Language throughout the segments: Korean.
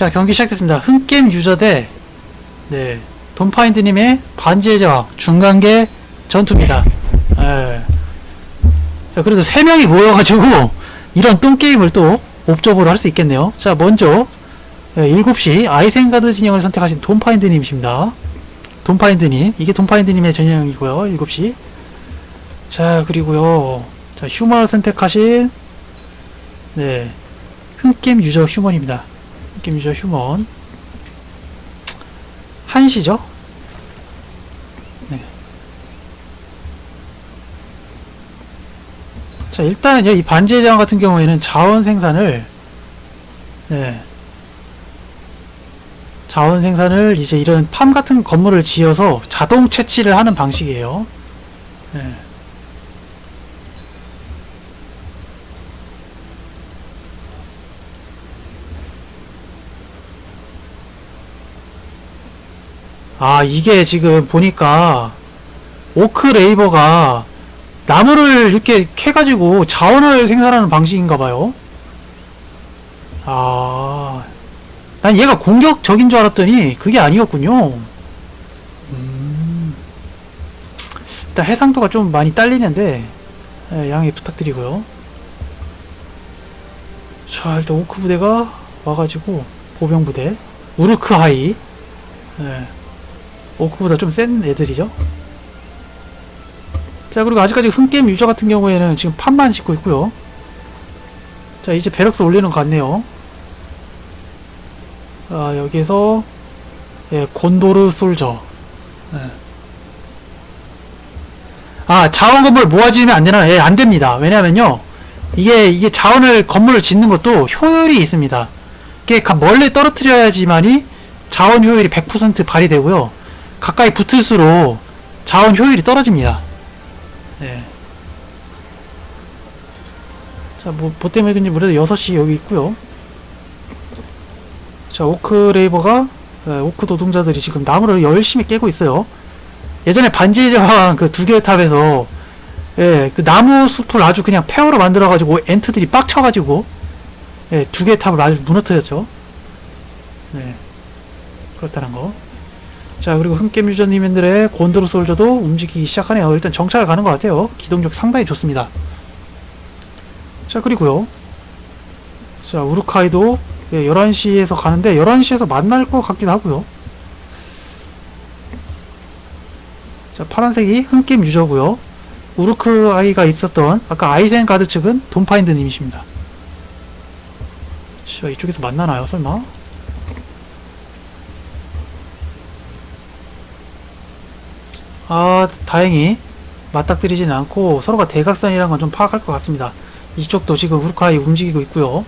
자, 경기 시작됐습니다. 흥게임 유저 대, 네, 돈파인드님의 반지의 제왕, 중간계 전투입니다. 예. 자, 그래도 세 명이 모여가지고, 이런 똥게임을 또, 옵저버로 할 수 있겠네요. 자, 먼저, 예, 7시 아이센가드 진영을 선택하신 돈파인드님이십니다. 돈파인드님, 이게 돈파인드님의 전형이고요. 7시. 자, 그리고요, 자, 휴먼을 선택하신, 네, 흥게임 유저 휴먼입니다. 흥게임 유저 휴먼. 한시죠? 네. 자, 일단 이 반지의 제왕 같은 경우에는 자원 생산을, 네. 자원 생산을 이제 이런 팜 같은 건물을 지어서 자동 채취를 하는 방식이에요. 네. 아, 이게 지금 보니까 오크 레이버가 나무를 이렇게 캐가지고 자원을 생산하는 방식인가 봐요. 아, 난 얘가 공격적인 줄 알았더니 그게 아니었군요. 음, 일단 해상도가 좀 많이 딸리는데 예, 양해 부탁드리고요. 자, 일단 오크 부대가 와가지고 보병 부대 우르크 하이. 예. 오크보다 좀 센 애들이죠. 자 그리고 아직까지 흥게임 유저 같은 경우에는 지금 판만 싣고 있고요. 자 이제 배럭스 올리는 것 같네요. 아 여기에서 예, 곤도르 솔저. 예. 아 자원 건물 모아지면 안 되나? 예, 안 됩니다. 왜냐면요. 이게 이게 자원을 건물을 짓는 것도 효율이 있습니다. 이게 가- 멀리 떨어뜨려야지만이 자원 효율이 100% 발휘되고요. 가까이 붙을수록 자원 효율이 떨어집니다. 네. 자, 뭐, 뭐 때문에 그런지 모르겠는데 6시 여기 있고요 자, 오크 레이버가, 네, 오크 노동자들이 지금 나무를 열심히 깨고 있어요. 예전에 반지의 제왕 그 두 개의 탑에서, 예, 그 나무 숲을 아주 그냥 폐허로 만들어가지고 엔트들이 빡쳐가지고, 예, 두 개의 탑을 아주 무너뜨렸죠. 네. 그렇다는 거. 자 그리고 흠겜 유저님들의 곤드로 솔저도 움직이기 시작하네요. 일단 정찰을 가는 것 같아요. 기동력 상당히 좋습니다. 자 그리고요. 자 우루카이도 예, 11시에서 가는데 11시에서 만날 것 같기도 하고요. 자 파란색이 흠겜 유저고요. 우루크 아이가 있었던 아까 아이센 가드 측은 돈파인드 님이십니다. 자 이쪽에서 만나나요 설마 아, 다행히 맞닥뜨리지는 않고 서로가 대각선이라는 건 좀 파악할 것 같습니다. 이쪽도 지금 우르카이 움직이고 있고요.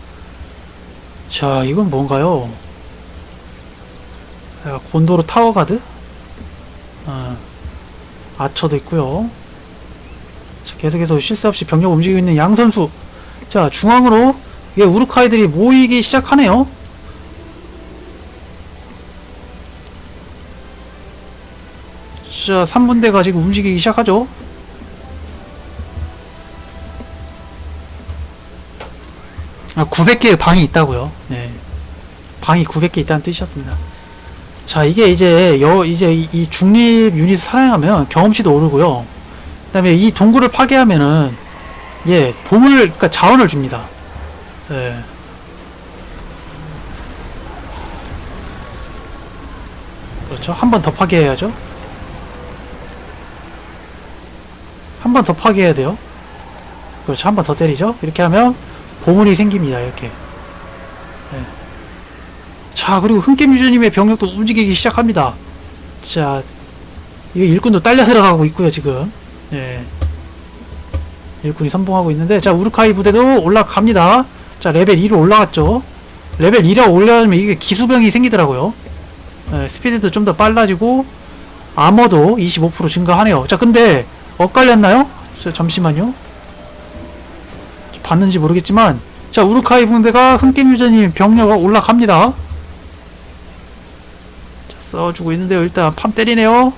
자, 이건 뭔가요? 자, 곤도로 타워 가드? 어, 아처도 있고요. 자, 계속해서 쉴 새 없이 병력 움직이고 있는 양 선수. 자, 중앙으로 이게 우르카이들이 모이기 시작하네요. 자, 3분대가 지금 움직이기 시작하죠. 아, 900개의 방이 있다고요. 네. 방이 900개 있다는 뜻이었습니다. 자, 이게 이제 여 이제 이, 이 중립 유닛 사용하면 경험치도 오르고요. 그 다음에 이 동굴을 파괴하면은 예, 보물 그러니까 자원을 줍니다. 예. 그렇죠. 한 번 더 파괴해야죠. 한 번 더 파괴해야 돼요. 그렇죠. 한 번 더 때리죠. 이렇게 하면 보물이 생깁니다. 이렇게. 네. 자, 그리고 흥겜 유저님의 병력도 움직이기 시작합니다. 자, 이거 일꾼도 딸려 들어가고 있고요, 지금. 예. 일꾼이 선봉하고 있는데, 자, 우르카이 부대도 올라갑니다. 자, 레벨 2로 올라갔죠. 레벨 2로 올려면 이게 기수병이 생기더라고요. 예, 스피드도 좀 더 빨라지고, 아머도 25% 증가하네요. 자, 근데, 엇갈렸나요? 저, 잠시만요. 봤는지 모르겠지만 자 우르카이 분대가 흥겜 유저님 병력가 올라갑니다. 자 써주고 있는데요. 일단 팜 때리네요.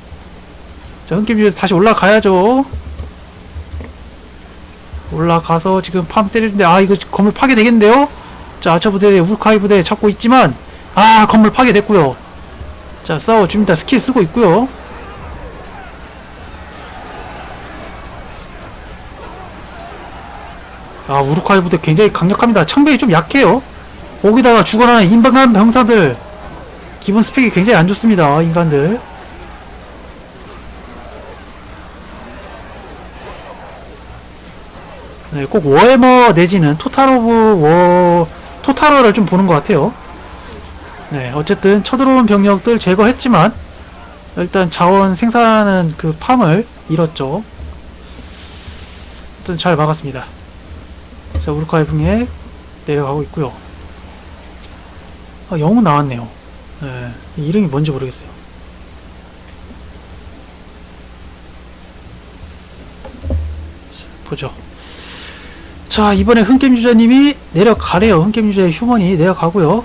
자 흥겜 유저 다시 올라가야죠. 올라가서 지금 팜 때리는데 아 이거 건물 파괴되겠는데요? 자 아처 부대 우르카이 부대 잡고 있지만 아 건물 파괴됐고요. 자 싸워줍니다. 스킬 쓰고 있고요 아 우루카이 부대 굉장히 강력합니다 창병이 좀 약해요 거기다가 죽어나는 인방한 병사들 기본 스펙이 굉장히 안 좋습니다 인간들 네, 꼭 워해머 내지는 토탈 오브 워 토탈어를 좀 보는 것 같아요. 네, 어쨌든 쳐들어온 병력들 제거했지만 일단 자원 생산하는 그 팜을 잃었죠. 어쨌든 잘 막았습니다. 자, 우르카이 풍에 내려가고 있고요. 아, 영웅 나왔네요. 네, 이 이름이 뭔지 모르겠어요. 자, 보죠. 자 이번에 흥겜 유저님이 내려가래요 흥겜 유저의 휴먼이 내려가고요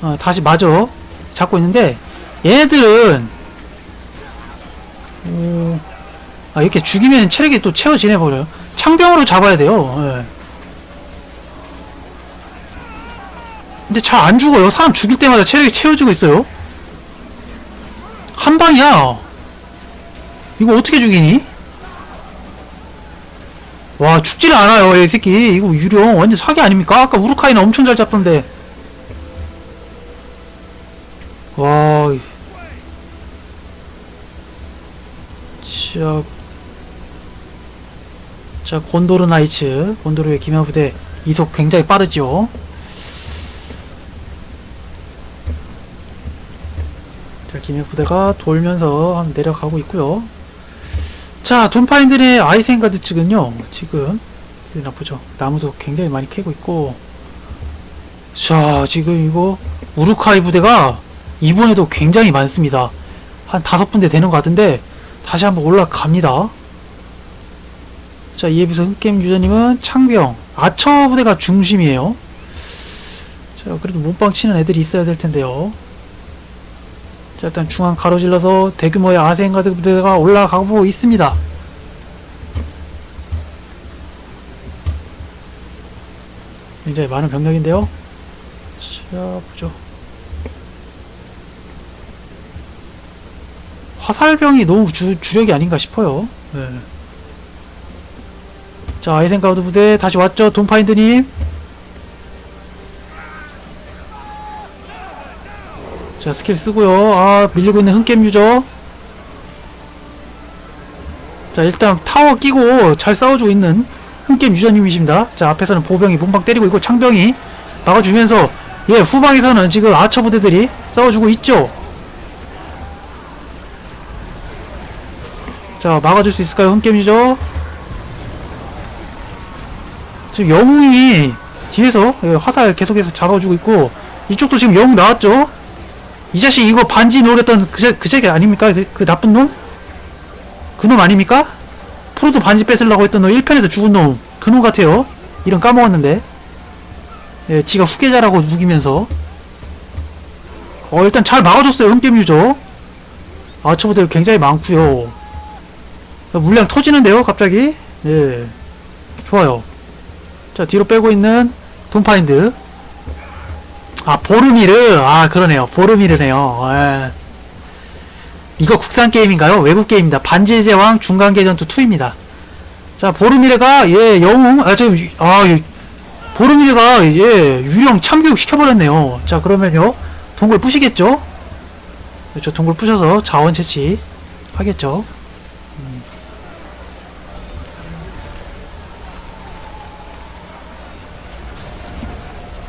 어, 다시 마저 잡고 있는데 얘네들은 오, 아 이렇게 죽이면 체력이 또 채워지네 버려요 창병으로 잡아야 돼요 예. 근데 잘 안 죽어요. 사람 죽일 때마다 체력이 채워지고 있어요. 한 방이야. 이거 어떻게 죽이니? 와 죽지를 않아요 이 새끼. 이거 유령 완전 사기 아닙니까? 아까 우루카이는 엄청 잘 잡던데. 와 자, 자 곤도르 나이츠. 곤도르의 기마 부대 이속 굉장히 빠르죠 자 기마부대가 돌면서 한 내려가고 있고요 자, 돈파인들의 아이센가드 측은요, 지금, 되나 보죠. 나무도 굉장히 많이 캐고 있고, 자, 지금 이거, 우루카이 부대가 이번에도 굉장히 많습니다. 한 다섯 분대 되는 것 같은데, 다시 한번 올라갑니다. 자, 이에 비해서 흑게임 유저님은 창병, 아처 부대가 중심이에요. 자, 그래도 몸빵 치는 애들이 있어야 될 텐데요. 자, 일단 중앙 가로질러서 대규모의 아센가드 부대가 올라가고 있습니다. 굉장히 많은 병력인데요. 자, 보죠. 화살병이 너무 주, 주력이 아닌가 싶어요. 네. 자, 아이센가드 부대 다시 왔죠. 돈파인드님. 자 스킬 쓰고요. 아 밀리고 있는 흥겜 유저. 자 일단 타워 끼고 잘 싸워주고 있는 흥겜 유저님이십니다. 자 앞에서는 보병이 몸방 때리고 있고 창병이 막아주면서 예 후방에서는 지금 아처 부대들이 싸워주고 있죠? 자 막아줄 수 있을까요 흥겜 유저? 지금 영웅이 뒤에서 예, 화살 계속해서 잡아주고 있고 이쪽도 지금 영웅 나왔죠 이 자식 이거 반지 노렸던 그, 자, 그 자식 아닙니까? 그, 그 나쁜 놈? 그 놈 아닙니까? 프로도 반지 뺏으려고 했던 놈 1편에서 죽은 놈 그 놈 같아요. 이름 까먹었는데. 예, 지가 후계자라고 우기면서. 어 일단 잘 막아줬어요 흠겜 유저. 아처부들 굉장히 많구요. 물량 터지는데요 갑자기? 네. 좋아요. 자 뒤로 빼고 있는 돈파인드 아 보르미르 아 그러네요. 보르미르네요. 예. 이거 국산 게임인가요? 외국 게임입니다. 반지의 제왕 중간계 전투 2입니다. 자 보르미르가 예 영웅 아 지금 유- 아 유- 보르미르가 예 유령 참교육 시켜버렸네요. 자 그러면요. 동굴 부시겠죠? 그렇죠. 동굴 부셔서 자원 채취 하겠죠. 음.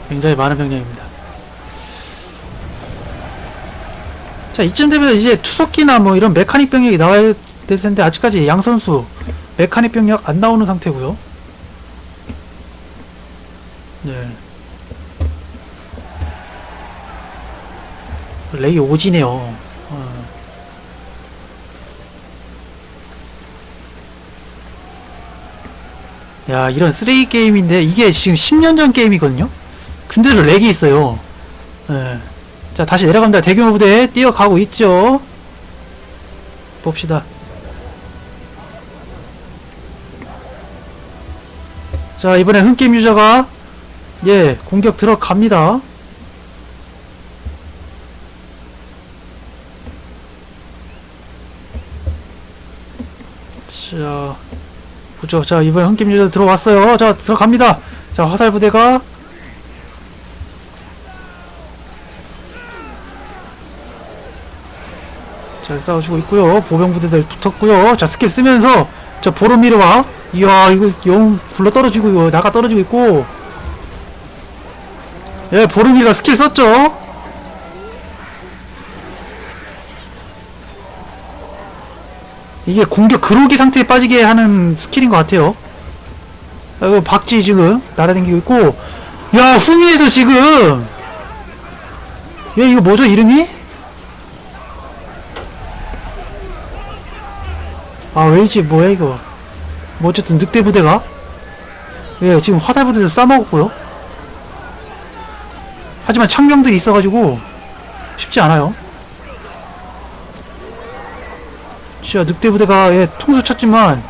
굉장히 많은 병력입니다 자 이쯤 되면 이제 투석기나 뭐 이런 메카닉 병력이 나와야 될 텐데 아직까지 양 선수 메카닉 병력 안 나오는 상태고요. 네. 레이 오지네요. 어. 야 이런 쓰레기 게임인데 이게 지금 10년 전 게임이거든요. 근데도 렉이 있어요. 네. 자 다시 내려갑니다. 대규모 부대 뛰어가고 있죠. 봅시다. 자 이번에 흑게임 유저가 예 공격 들어갑니다. 자 그죠. 자 이번에 흑게임 유저 들어왔어요. 자 들어갑니다. 자 화살 부대가 잘 싸워주고 있고요. 보병 부대들 붙었고요. 자, 스킬 쓰면서 자, 보로미르와 이야, 이거 영 굴러 떨어지고 이거 나가 떨어지고 있고 예, 보르미가 스킬 썼죠. 이게 공격 그로기 상태에 빠지게 하는 스킬인 것 같아요. 아, 박쥐 지금 날아다니고 있고, 야 후미에서 지금, 야 이거 뭐죠 이름이? 아 왠지 뭐야 이거? 뭐 어쨌든 늑대 부대가, 예 지금 화살 부대도 싸먹었고요. 하지만 창병들이 있어가지고 쉽지 않아요. 진짜 늑대 부대가 예, 통수 쳤지만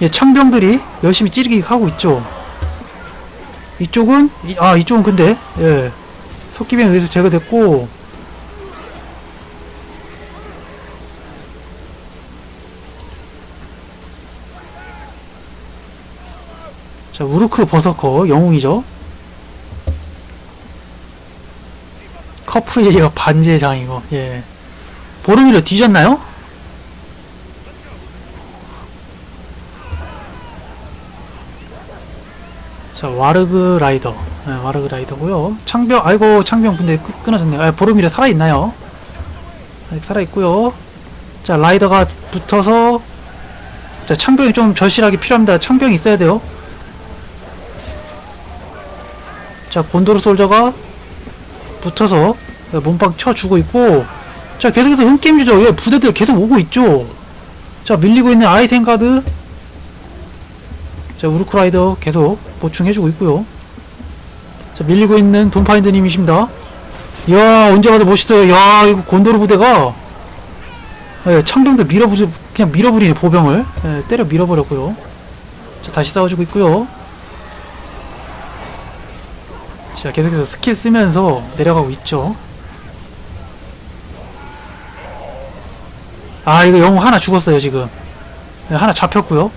예, 창병들이 열심히 찌르기 하고 있죠. 이쪽은 이, 아 이쪽은 근데 예, 석기병에 의해서 제거됐고 자 우르크 버서커 영웅이죠. 커프의 반지의 장이고 예. 보름이로 뒤졌나요? 자 와르그 라이더. 네, 와르그 라이더고요. 창병 아이고 창병 근데 끄, 끊어졌네요. 아, 보름이라 살아있나요? 아직 살아있고요. 자 라이더가 붙어서 자 창병이 좀 절실하게 필요합니다. 창병이 있어야 돼요 자 곤도르 솔저가 붙어서 몸빵 쳐주고 있고 자 계속해서 흥게임주죠 예 부대들 계속 오고 있죠? 자 밀리고 있는 아이템 가드. 자 우르크라이더 계속 보충해주고 있고요. 자 밀리고 있는 돈파인드님이십니다. 이야 언제 봐도 멋있어요. 야 이거 곤도르 부대가. 예, 창병들 밀어부지 그냥 밀어버리네 보병을. 예, 때려 밀어버렸고요. 자 다시 싸워주고 있고요 자 계속해서 스킬 쓰면서 내려가고 있죠. 아 이거 영웅 하나 죽었어요 지금. 네, 하나 잡혔고요.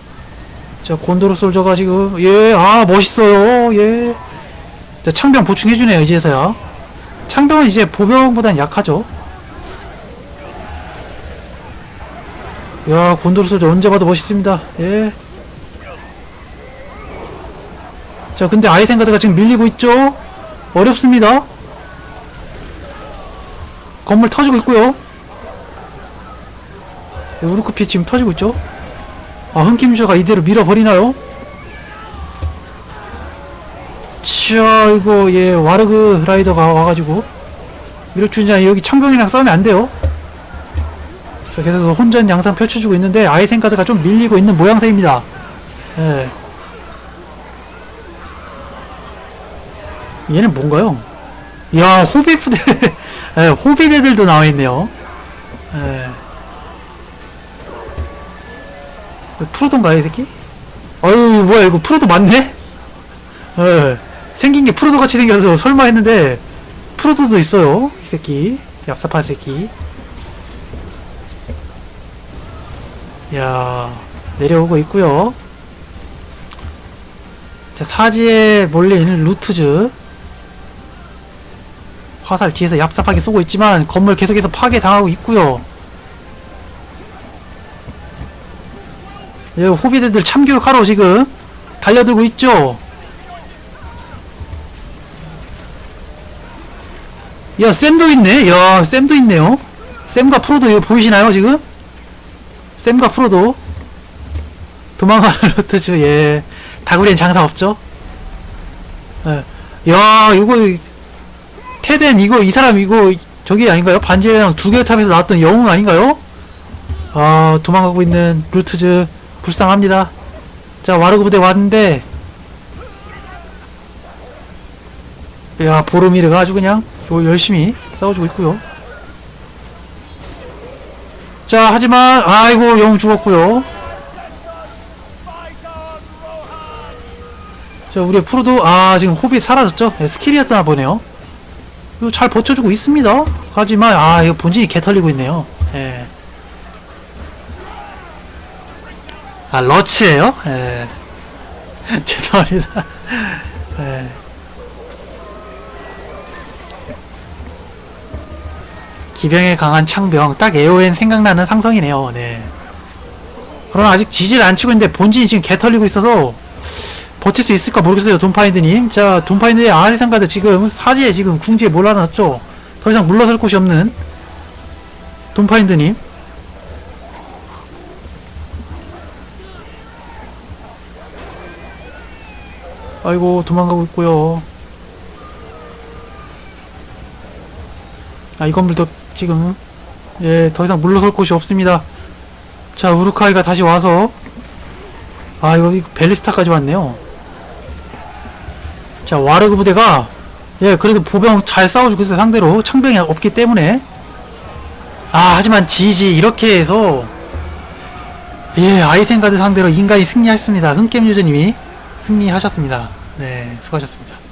자 곤도르 솔저가 지금 예 아 멋있어요. 예. 자, 창병 보충해주네요 이제서야. 창병은 이제 보병보단 약하죠. 야 곤도르 솔저 언제 봐도 멋있습니다. 예. 자 근데 아이템가드가 지금 밀리고 있죠 어렵습니다. 건물 터지고 있고요. 예, 우르크피 지금 터지고 있죠? 아 흥김쇼가 이대로 밀어버리나요? 자 이거 예 와르그 라이더가 와가지고. 밀어주자 여기 창병이랑 싸우면 안 돼요. 자 계속 혼전 양상 펼쳐주고 있는데 아이템 카드가 좀 밀리고 있는 모양새입니다. 예 얘는 뭔가요? 야 호비 푸대 예, 호비대들도 나와있네요. 예. 프로도인가 이 새끼? 어유 뭐야 이거 프로도 맞네? 예. 생긴 게 프로도 같이 생겨서 설마 했는데 프로도도 있어요 이 새끼. 얍삽한 새끼. 야 내려오고 있고요. 자 사지에 몰린 루트즈 화살 뒤에서 얍삽하게 쏘고 있지만 건물 계속해서 파괴당하고 있고요 예, 호비들들 참교육하러 지금 달려들고 있죠. 야, 쌤도 있네. 야, 쌤도 있네요. 쌤과 프로도 이거 보이시나요, 지금? 쌤과 프로도. 도망가는 로트즈, 예. 다구리엔 장사 없죠? 예. 야, 이거, 테덴, 이거, 이 사람, 이거, 저기 아닌가요? 반지랑 두 개 탑에서 나왔던 영웅 아닌가요? 아, 도망가고 있는 루트즈. 불쌍합니다. 자, 와르그 부대 왔는데, 야, 보르미르가 아주 그냥 요 열심히 싸워주고 있고요. 자, 하지만, 아이고, 영 죽었고요. 자, 우리의 프로도, 아, 지금 호빗 사라졌죠? 네, 스킬이었나 보네요. 잘 버텨주고 있습니다. 하지만, 아, 이거 본진이 개 털리고 있네요. 예. 아, 러치예요 예. 죄송합니다. 예. 기병에 강한 창병, 딱 AON 생각나는 상성이네요. 네. 그러나 아직 지지를 안 치고 있는데 본진이 지금 개 털리고 있어서 버틸 수 있을까 모르겠어요, 돈파인드님. 자, 돈파인드의 아세 상가드 지금 사지에 지금 궁지에 몰아놨죠. 더 이상 물러설 곳이 없는 돈파인드님. 아이고 도망가고 있고요. 아 이 건물도 지금 예 더 이상 물러설 곳이 없습니다. 자 우루카이가 다시 와서 아 이거, 이거 벨리스타까지 왔네요. 자 와르그 부대가 예 그래도 보병 잘 싸워주고 있어요 상대로 창병이 없기 때문에 아 하지만 지지 이렇게 해서 예 아이센가드 상대로 인간이 승리했습니다. 흥겜 유저님이 승리하셨습니다. 네 수고하셨습니다.